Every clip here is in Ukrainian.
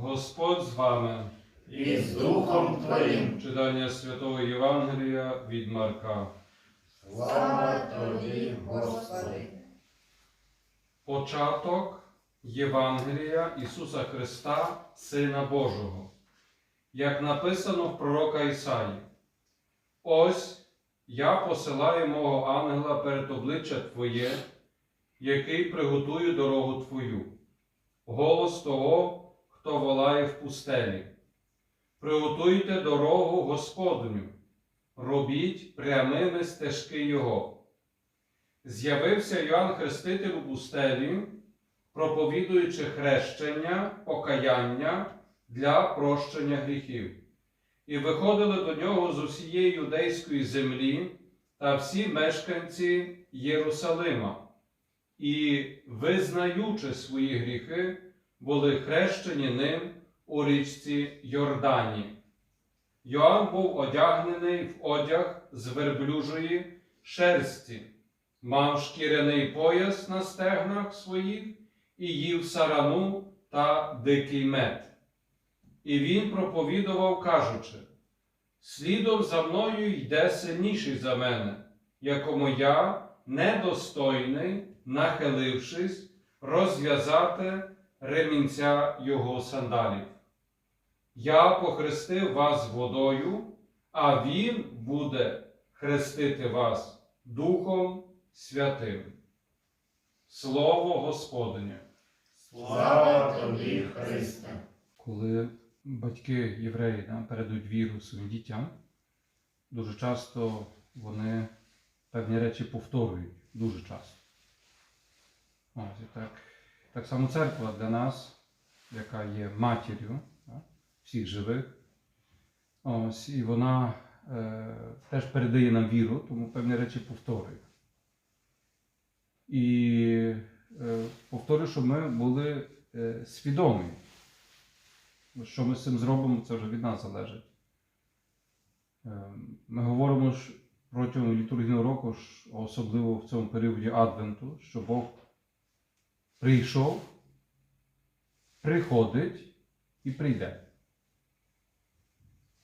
Господь з вами. і з Духом Твоїм. Читання Святого Євангелія від Марка. Слава Тобі, Господи! Початок Євангелія Ісуса Христа, Сина Божого, як написано в пророка Ісаї. Ось я посилаю мого ангела перед обличчя Твоє, який приготує дорогу Твою, голос того, хто волає в пустелі. Приготуйте дорогу Господню, робіть прямими стежки Його. З'явився Йоанн Хреститель у пустелі, проповідуючи хрещення, покаяння для прощення гріхів. І виходили до нього з усієї юдейської землі та всі мешканці Єрусалима, і, визнаючи свої гріхи, були хрещені ним у річці Йордані. Йоанн був одягнений в одяг з верблюжої шерсті, мав шкіряний пояс на стегнах своїх і їв сарану та дикий мед. І він проповідував, кажучи: Слідом за мною йде сильніший за мене, якому я, недостойний, нахилившись, розв'язати ремінця його сандалів. Я похрестив вас водою, а Він буде хрестити вас Духом Святим. Слово Господнє. Слава Тобі, Христе! Коли батьки євреї да, передають віру своїм дітям, дуже часто вони певні речі повторюють, дуже часто. Ось, і так, так само церква для нас, яка є матір'ю всіх живих, ось, і вона е, теж передає нам віру, тому певні речі повторює. І е, повторюю, що ми були е, свідомі. Що ми з цим зробимо, це вже від нас залежить. Е, Ми говоримо протягом літургійного року, особливо в цьому періоді Адвенту, що Бог прийшов, приходить і прийде.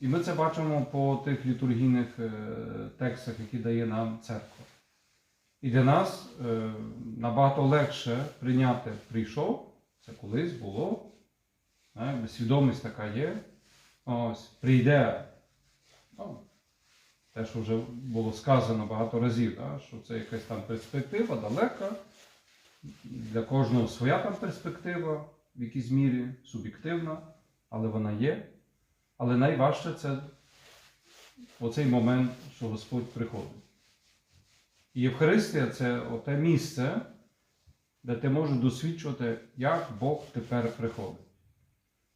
І ми це бачимо по тих літургійних е, текстах, які дає нам церква. І для нас е, набагато легше прийняти прийшов, це колись було. Свідомість така є. Ось, прийде. Ну, те, що вже було сказано багато разів, да, що це якась там перспектива далека. Для кожного своя там перспектива, в якійсь мірі, суб'єктивна, але вона є. Але найважче це оцей момент, що Господь приходить. І Євхаристія це те місце, де ти можеш досвідчувати, як Бог тепер приходить.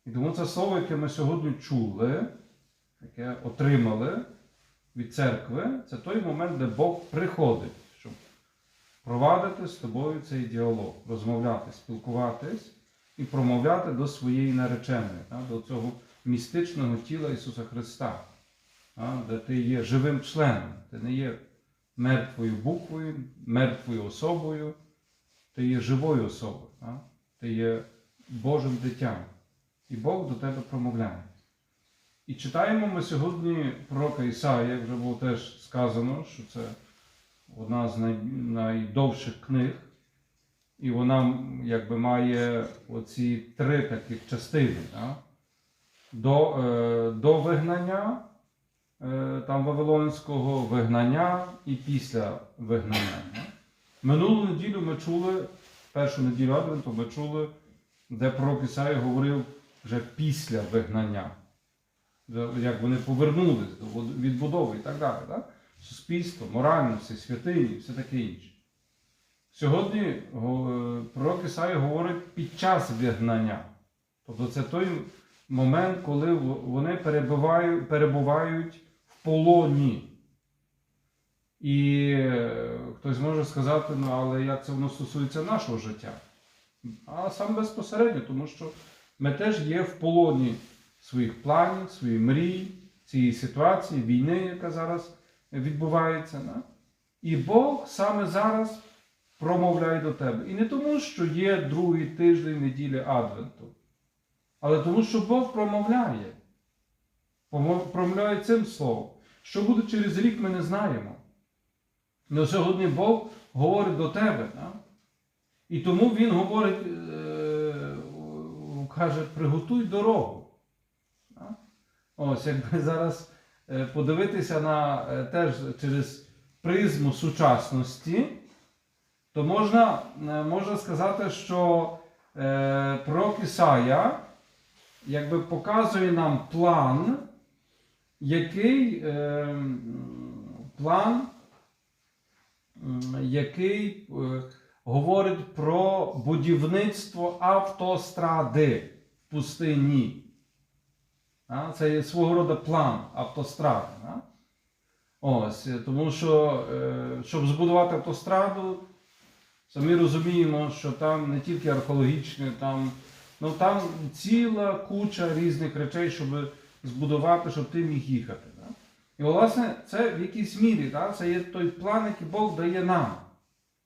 І тому це слово, яке ми сьогодні чули, яке отримали від церкви, це той момент, де Бог приходить, провадити з тобою цей діалог, розмовляти, спілкуватись і промовляти до своєї нареченої, до цього містичного тіла Ісуса Христа, де ти є живим членом, ти не є мертвою буквою, мертвою особою, ти є живою особою, ти є Божим дитям. І Бог до тебе промовляє. І читаємо ми сьогодні пророка Ісаї, як вже було теж сказано, що це одна з най... найдовших книг, і вона якби має оці три таких частини. Да? До, е, до вигнання е, там Вавилонського вигнання і після вигнання. Да? Минулу неділю ми чули, першу неділю Адвенту ми чули, де пророк Ісаї говорив вже після вигнання, як вони повернулись до відбудови і так далі. Так? Суспільство, моральності, святині, все таке інше. Сьогодні е, пророк Ісаї говорить під час вигнання. Тобто це той момент, коли вони перебувають, в полоні. І е, хтось може сказати, ну але як це воно стосується нашого життя? А сам безпосередньо, тому що ми теж є в полоні своїх планів, своїх мрій, цієї ситуації, війни, яка зараз відбувається. Да? І Бог саме зараз промовляє до тебе. І не тому, що є другий тиждень неділі Адвенту. Але тому, що Бог промовляє. Промовляє цим словом. Що буде через рік, ми не знаємо. Але сьогодні Бог говорить до тебе. Да? І тому Він говорить, е, каже, приготуй дорогу. Ось, якби зараз подивитися на е, теж через призму сучасності, то можна, е, можна сказати, що е, пророк Ісая якби показує нам план, який е, план, який е, говорить про будівництво автостради в пустині. Це є свого роду план автостради. Ось, е, тому що, е, щоб збудувати автостраду, самі розуміємо, що там не тільки археологічне, там, ну, там ціла куча різних речей, щоб збудувати, щоб ти міг їхати. Да? І, власне, це в якійсь мірі, да? це є той план, який Бог дає нам.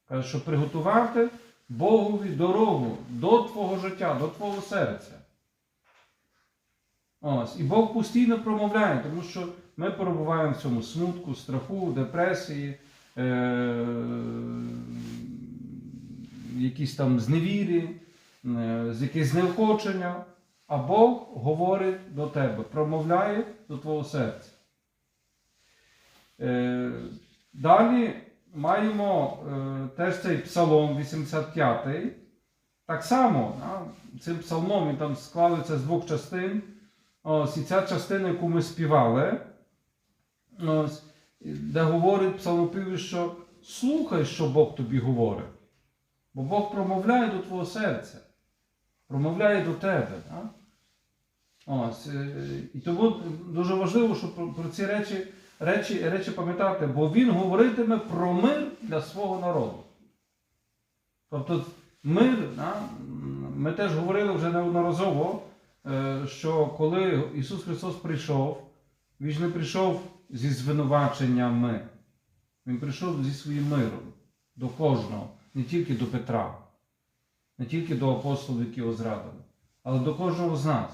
Каже, щоб приготувати Богові дорогу до твого життя, до твого серця. Ось. І Бог постійно промовляє, тому що ми перебуваємо в цьому смутку, страху, депресії, е- якісь там зневірі, е- з якесь знеохочення. А Бог говорить до тебе, промовляє до твого серця. Е- далі маємо е- теж цей псалом 85. Так само, да, цим псалмом він там складається з двох частин. Ось, і ця частина, яку ми співали, ось, де говорить псалмопівець, що слухай, що Бог тобі говорить. Бо Бог промовляє до твого серця, промовляє до тебе. Да? Ось, е, і тому дуже важливо, щоб про, ці речі, речі, речі пам'ятати, бо Він говоритиме про мир для свого народу. Тобто мир, да, ми теж говорили вже неодноразово, що коли Ісус Христос прийшов, Він не прийшов зі звинуваченнями, Він прийшов зі своїм миром до кожного, не тільки до Петра, не тільки до апостолів, які його зрадили, але до кожного з нас.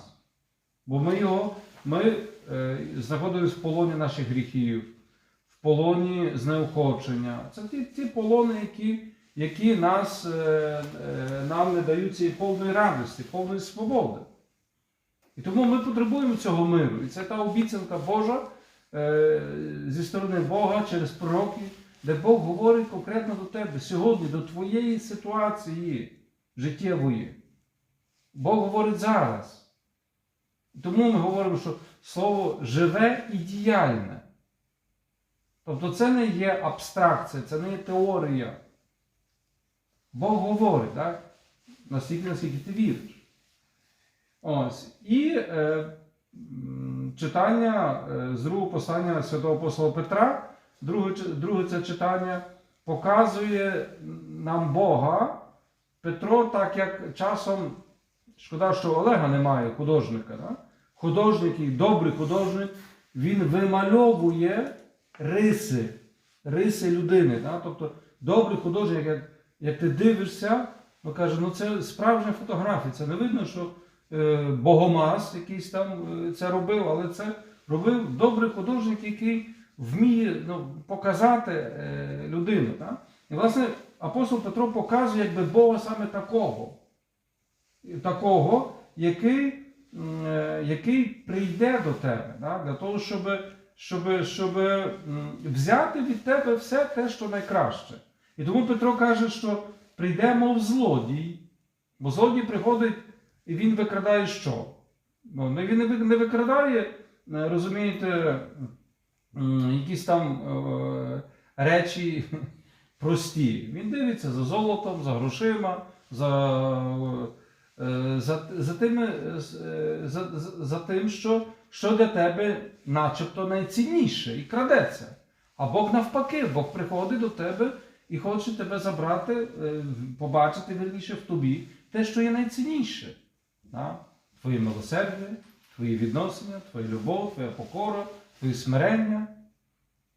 Бо ми його, ми е, знаходились в полоні наших гріхів, в полоні знеохочення. Це ті, ті полони, які, які нас, е, е, нам не дають цієї повної радості, повної свободи. І тому ми потребуємо цього миру. І це та обіцянка Божа е, зі сторони Бога через пророків, де Бог говорить конкретно до тебе сьогодні, до твоєї ситуації життєвої. Бог говорить зараз. Тому ми говоримо, що слово живе і діяльне. Тобто це не є абстракція, це не є теорія. Бог говорить, так? Настільки, наскільки ти віриш. Ось. І е, читання е, з другого послання святого апостола Петра, друге, друге це читання показує нам Бога. Петро, так як часом, шкода, що Олега немає, художника. Да? Художник і добрий художник, він вимальовує риси, риси людини. Да? Тобто добрий художник, як, як ти дивишся, ну каже, ну це справжня фотографія. Це не видно, що Богомаз якийсь там е, це робив, але це робив добрий художник, який вміє ну, показати е, людину. Да? І власне апостол Петро показує якби Бога саме такого, такого, який, е, який прийде до тебе, да? для того, щоб, щоб, щоб взяти від тебе все те, що найкраще. І тому Петро каже, що прийде, мов злодій, бо злодій приходить і він викрадає що? Ну, він не викрадає, е, розумієте, якісь там е, речі прості. Він дивиться за золотом, за грошима, за, е, за, за, тими, за, за, тим, що, що для тебе начебто найцінніше і крадеться. А Бог навпаки, Бог приходить до тебе і хоче тебе забрати, побачити вірніше в тобі те, що є найцінніше. Да? Твоє милосердя, твої відносини, твоя любов, твоя покора, твоє смирення.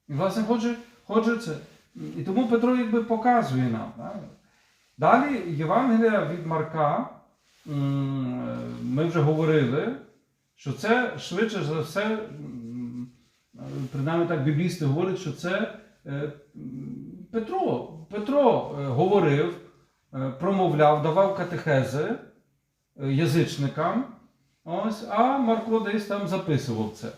І, власне, хоче, хоче це. І тому Петро якби показує нам. Да? Далі Євангелія від Марка, е, ми вже говорили, що це швидше за все, е, принаймні так біблісти говорять, що це е, Петро. Петро говорив, промовляв, давав катехези язичникам, ось, а Марко десь там записував це.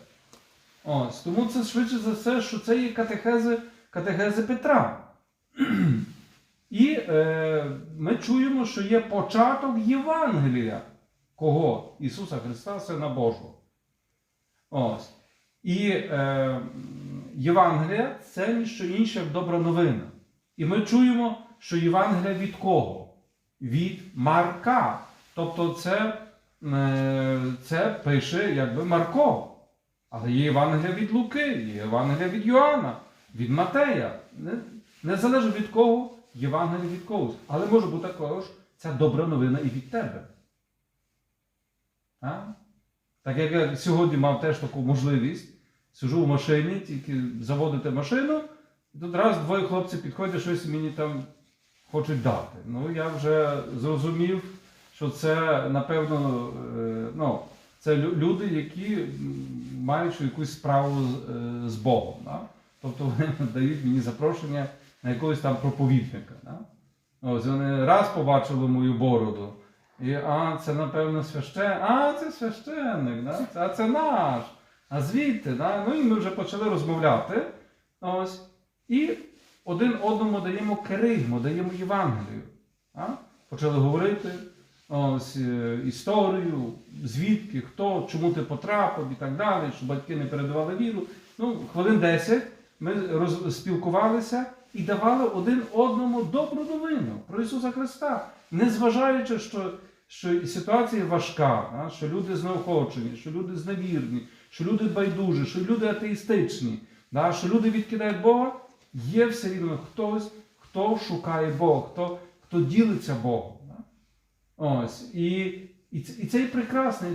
Ось, тому це швидше за все, що це є катехези, катехези Петра. І е, ми чуємо, що є початок Євангелія. Кого? Ісуса Христа, Сина Божого. Ось. І е, Євангелія це ніщо інше, як добра новина. І ми чуємо, що Євангелія від кого? Від Марка. Тобто це, е, це пише якби Марко. Але є Євангелія від Луки, є Євангелія від Йоанна, від Матея. Не, не залежить від кого Євангелія від когось. Але може бути також ця добра новина і від тебе. А? Так як я сьогодні мав теж таку можливість, сижу в машині, тільки заводити машину, і тут раз двоє хлопців підходять, щось мені там хочуть дати. Ну, я вже зрозумів, що це, напевно, е, ну, це люди, які мають якусь справу з, е, Богом. Да? Тобто вони дають мені запрошення на якогось там проповідника. Да? Ось вони раз побачили мою бороду. І а, це напевно священник. А, це священник, да? А це наш. А звідти, да? ну і ми вже почали розмовляти. Ось. І один одному даємо керигму, даємо Євангелію. А? Почали говорити ось, е, історію, звідки, хто, чому ти потрапив і так далі, що батьки не передавали віру. Ну, хвилин 10 ми спілкувалися і давали один одному добру новину про Ісуса Христа, незважаючи, що, що ситуація важка, що люди знеохочені, що люди зневірні, що люди байдужі, що люди атеїстичні, що люди відкидають Бога, є все рівно хтось, хто шукає Бога, хто, хто ділиться Богом. Ось. І, і, це- і це є прекрасне,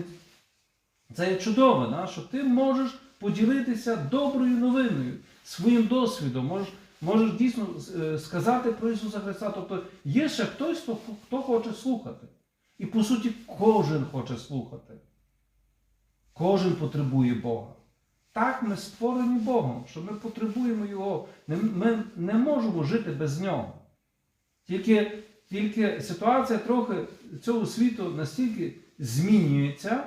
це є чудово, да? що ти можеш поділитися доброю новиною, своїм досвідом, можеш, можеш дійсно е, сказати про Ісуса Христа. Тобто є ще хтось, хто, хто хоче слухати. І по суті, кожен хоче слухати. Кожен потребує Бога. Так ми створені Богом, що ми потребуємо Його. Ми не можемо жити без Нього. Тільки, тільки ситуація трохи цього світу настільки змінюється,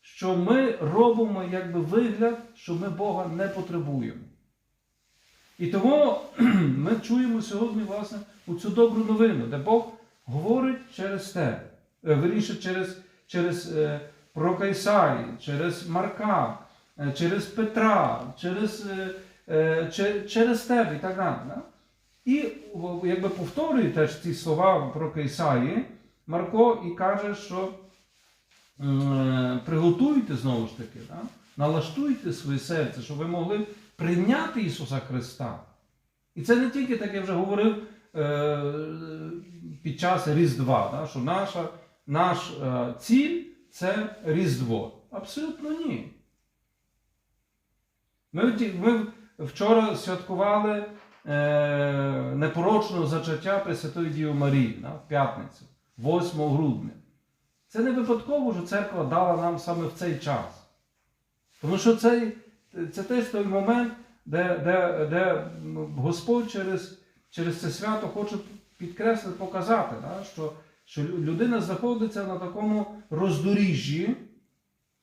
що ми робимо якби вигляд, що ми Бога не потребуємо. І тому ми чуємо сьогодні, власне, цю добру новину, де Бог говорить через тебе, Е, вірніше через, через е, пророка Ісаї, через Марка, е, через Петра, через, че- через тебе і так далі. І якби повторює теж ці слова пророка Ісаї, Марко і каже, що е, приготуйте знову ж таки, да? налаштуйте своє серце, щоб ви могли прийняти Ісуса Христа. І це не тільки, так я вже говорив, е, під час Різдва, да? що наша, наш е, ціль це Різдво. Абсолютно ні. Ми, ми вчора святкували непорочного зачаття Пресвятої Діви Марії да, в п'ятницю, 8 грудня. Це не випадково, що церква дала нам саме в цей час. Тому що це, це теж той момент, де, де, де Господь через, через це свято хоче підкреслити, показати, да, що, що людина знаходиться на такому роздоріжжі,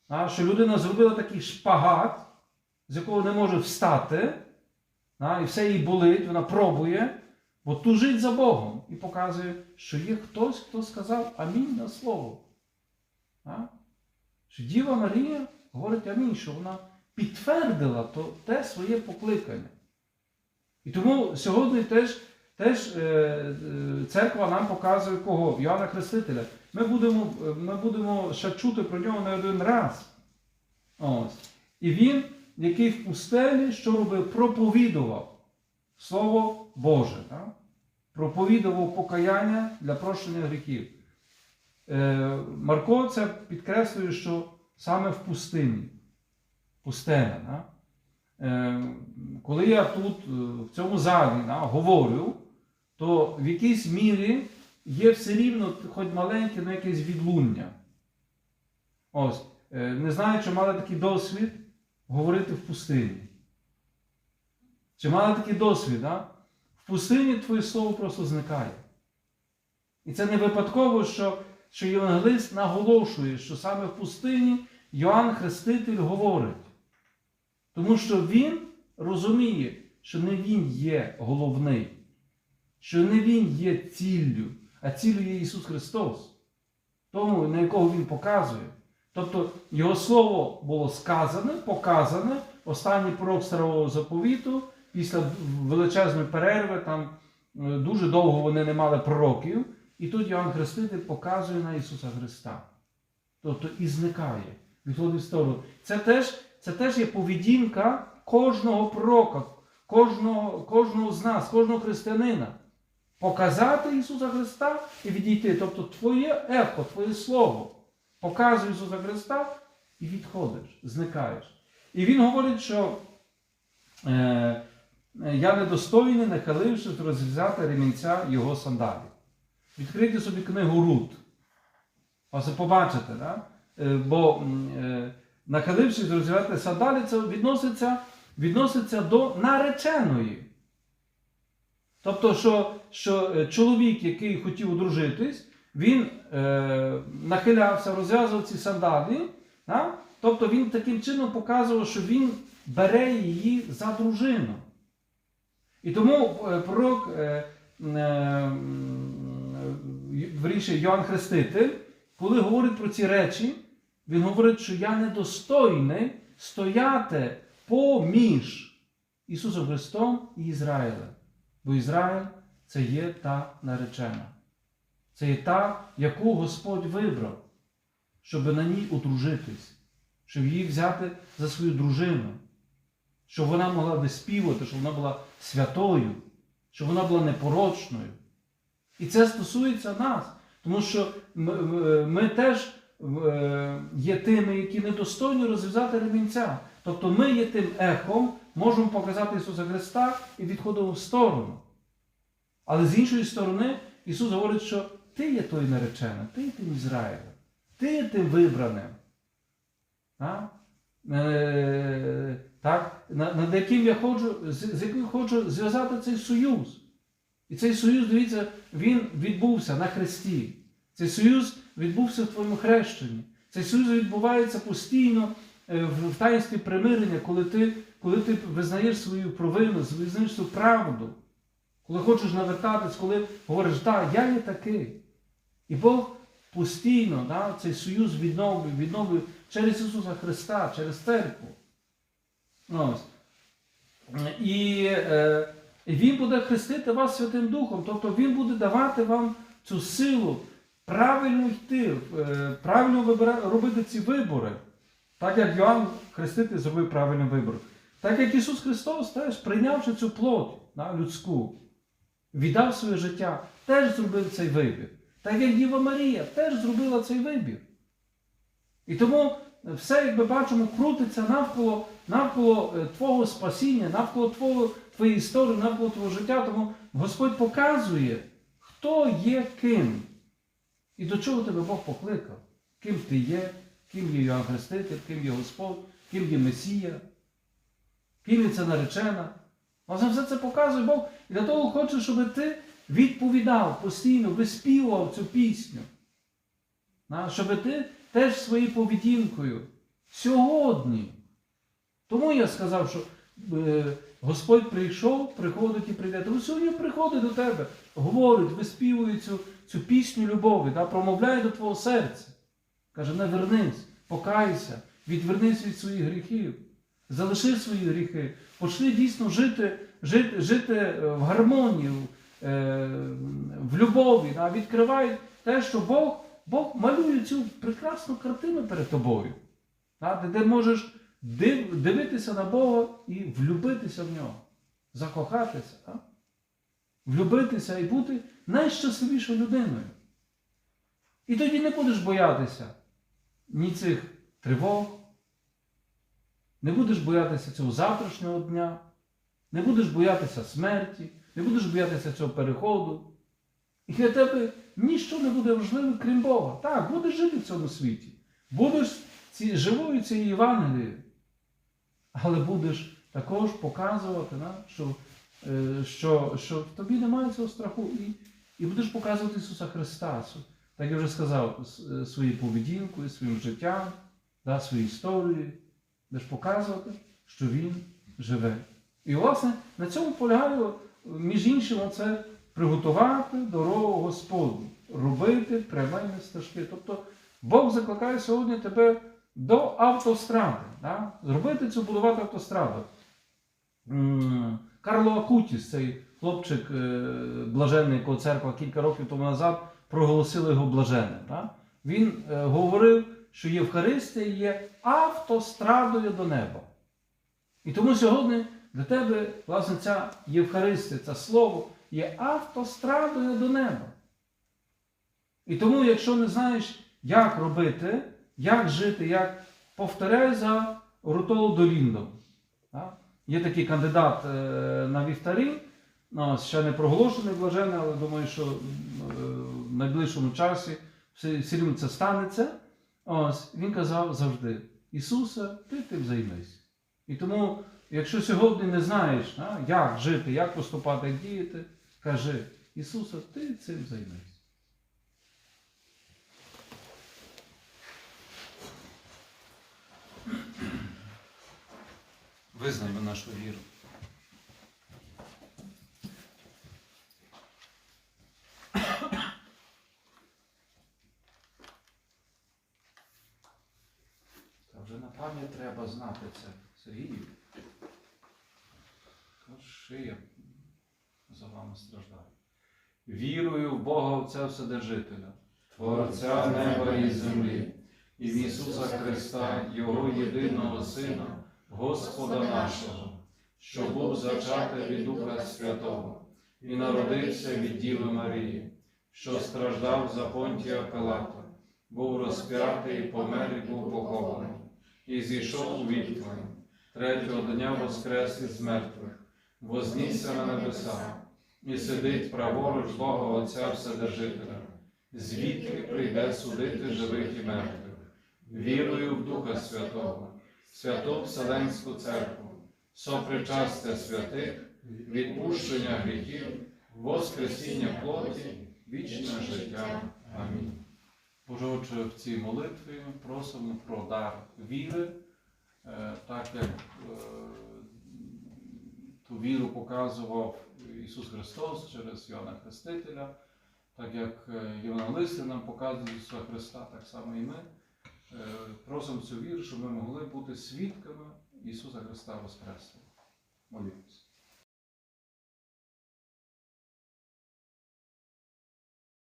а, що людина зробила такий шпагат, з якого не може встати, а, і все їй болить, вона пробує, бо тужить за Богом і показує, що є хтось, хто сказав амінь на слово. А? Що Діва Марія говорить амінь, що вона підтвердила то, те своє покликання. І тому сьогодні теж, теж е, е, церква нам показує кого? Йоанна Хрестителя. Ми будемо, ми будемо ще чути про нього не один раз. Ось. І він, який в пустелі, що робив? Проповідував Слово Боже. Так? Проповідував покаяння для прощення гріхів. Е, Марко це підкреслює, що саме в пустині. Пустеля. Да? Е, коли я тут, е, в цьому залі да, говорю, то в якійсь мірі є все рівно, хоч маленьке, але якесь відлуння. Ось. Не знаю, чи мали такий досвід говорити в пустині. Чи мали такий досвід, а? В пустині твоє слово просто зникає. І це не випадково, що, що Євангелист наголошує, що саме в пустині Йоанн Хреститель говорить. Тому що він розуміє, що не він є головний, що не він є ціллю, а ціллю є Ісус Христос, тому, на якого Він показує. Тобто Його Слово було сказане, показане, останній пророк старого заповіту, після величезної перерви, там е, дуже довго вони не мали пророків, і тут Йоанн Хреститель показує на Ісуса Христа. Тобто і зникає, відходить в сторону. Це теж, це теж є поведінка кожного пророка, кожного, кожного з нас, кожного християнина. Показати Ісуса Христа і відійти. Тобто твоє ехо, твоє слово показує Ісуса Христа і відходиш, зникаєш. І Він говорить, що е, я недостойний, нахилившись розв'язати ремінця Його сандалів. Відкрийте собі книгу Рут. Ось побачите, да? Е, бо е, нахилившись розв'язати сандалі, це відноситься, відноситься до нареченої. Тобто, що, що е, чоловік, який хотів одружитись, він е, нахилявся, розв'язував ці сандалі. Да? Тобто він таким чином показував, що він бере її за дружину. І тому е, пророк е, е, вірніше, Йоанн Хреститель, коли говорить про ці речі, він говорить, що я недостойний стояти поміж Ісусом Христом і Ізраїлем. Бо Ізраїль це є та наречена. Це є та, яку Господь вибрав, щоб на ній одружитись, щоб її взяти за свою дружину, щоб вона могла виспівати, щоб вона була святою, щоб вона була непорочною. І це стосується нас, тому що ми, ми- теж е, є тими, які недостойні розв'язати ремінця. Тобто ми є тим ехом, можемо показати Ісуса Христа і відходимо в сторону. Але з іншої сторони, Ісус говорить, що ти є той наречений, ти є тим Ізраїлем, ти є тим вибраним. А? Е, так? Над яким я хочу, з, з яким хочу зв'язати цей союз. І цей союз, дивіться, він відбувся на Христі. Цей союз відбувся в твоєму хрещенні. Цей союз відбувається постійно е, в таїнстві примирення, коли ти, коли ти визнаєш свою провину, визнаєш свою правду, коли хочеш навертатись, коли говориш, так, я є такий. І Бог постійно да, цей союз відновлює, відновлює через Ісуса Христа, через церкву. Ось. І, е, Він буде хрестити вас Святим Духом, тобто Він буде давати вам цю силу правильно йти, е, правильно вибира, робити ці вибори. Так як Йоанн Хреститель зробив правильний вибір. Так як Ісус Христос теж, прийнявши цю плоть да, людську, віддав своє життя, теж зробив цей вибір. Так як Діва Марія теж зробила цей вибір. І тому все, як ми бачимо, крутиться навколо, навколо е, Твого спасіння, навколо твого, твоєї історії, навколо твого життя. Тому Господь показує, хто є ким. І до чого тебе Бог покликав? Ким ти є, ким є Йоанн Хреститель, ким є Господь, ким є Месія, ким є ця наречена. Власне, все це показує Бог. І для того хоче, щоб ти відповідав постійно, виспівував цю пісню. Щоб ти теж своєю поведінкою сьогодні. Тому я сказав, що е, Господь прийшов, приходить і прийде. Тому сьогодні приходить до тебе, говорить, виспівує цю, цю пісню любові, промовляє до твого серця. Каже, не вернись, покайся, відвернись від своїх гріхів, залиши свої гріхи, почни дійсно жити, жити, жити е, в гармонії, в, е, любові. Да, відкривай те, що Бог, Бог малює цю прекрасну картину перед тобою. Да, де ти можеш див, дивитися на Бога і влюбитися в нього, закохатися, да? влюбитися і бути найщасливішою людиною. І тоді не будеш боятися ні цих тривог, не будеш боятися цього завтрашнього дня, не будеш боятися смерті, не будеш боятися цього переходу. І для тебе ніщо не буде важливим, крім Бога. Так, будеш жити в цьому світі. Будеш ці, живою цією Євангелією. Але будеш також показувати, да, що, е, що, що в тобі немає цього страху. І, і будеш показувати Ісуса Христа. Так я вже сказав, е, своєю поведінкою, своїм життям, да, своєю історією. Будеш показувати, що Він живе. І, власне, на цьому полягає, між іншим, це приготувати дорогу Господу, робити прямені стежки. Тобто Бог закликає сьогодні тебе до автостради. Да? Зробити цю будувати автостраду. Карло Акутіс, цей хлопчик е, блаженний, якого церква кілька років тому назад проголосила його блаженним. Да? Він е, говорив, що Євхаристія є автострадою до неба. І тому сьогодні для тебе, власне, ця Євхаристія, це слово є автострадою до неба. І тому, якщо не знаєш, як робити, як жити, як повторяй за Рутолу Доліндом. Так? Є такий кандидат е, на вівтарі, ну, ще не проголошений блажений, але думаю, що е, в найближчому часі все рівно це станеться. Ось, він казав завжди: Ісусе, ти тим займись. І тому, якщо сьогодні не знаєш, а, як жити, як поступати, як діяти, кажи, Ісусе, ти цим займись. Визнаймо нашу віру. Та вже на пам'ять треба знати це, Сергію. Шия за вами страждає. Вірую в Бога Отця Вседержителя, Творця неба і землі, і в Ісуса Христа, Його єдиного Сина, Господа нашого, що був зачатий від Духа Святого, і народився від Діви Марії, що страждав за Понтія Пилата, був розп'ятий, помер і був похований, і зійшов у відьмою, третього дня воскрес із мертвих, вознісся на небеса, і сидить праворуч Бога Отця Вседержителя, звідки прийде судити живих і мертвих. Вірую в Духа Святого, Святу Вселенську Церкву, сопричастя святих, відпущення гріхів, воскресіння плоті, вічне життя. Амінь. Боже Отче, в цій молитві просимо про дар віри, е, так як е, ту віру показував Ісус Христос через Йоанна Хрестителя, так як е, Євангелисти нам показують Ісуса Христа, так само і ми. Е, Просимо цю віру, щоб ми могли бути свідками Ісуса Христа Воскреслого. Молімось.